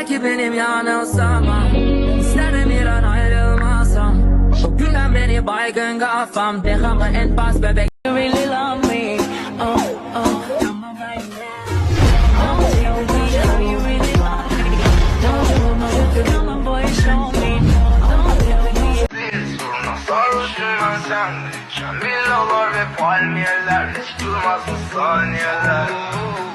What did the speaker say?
Belki benim yanılsam İsterim bir an ayrılmasam. O günden beri baygın kafam Dehamı en bas bebek. You really love me. Oh oh. Camillalar oh, ve palmiyeler Hiç durmaz saniyeler.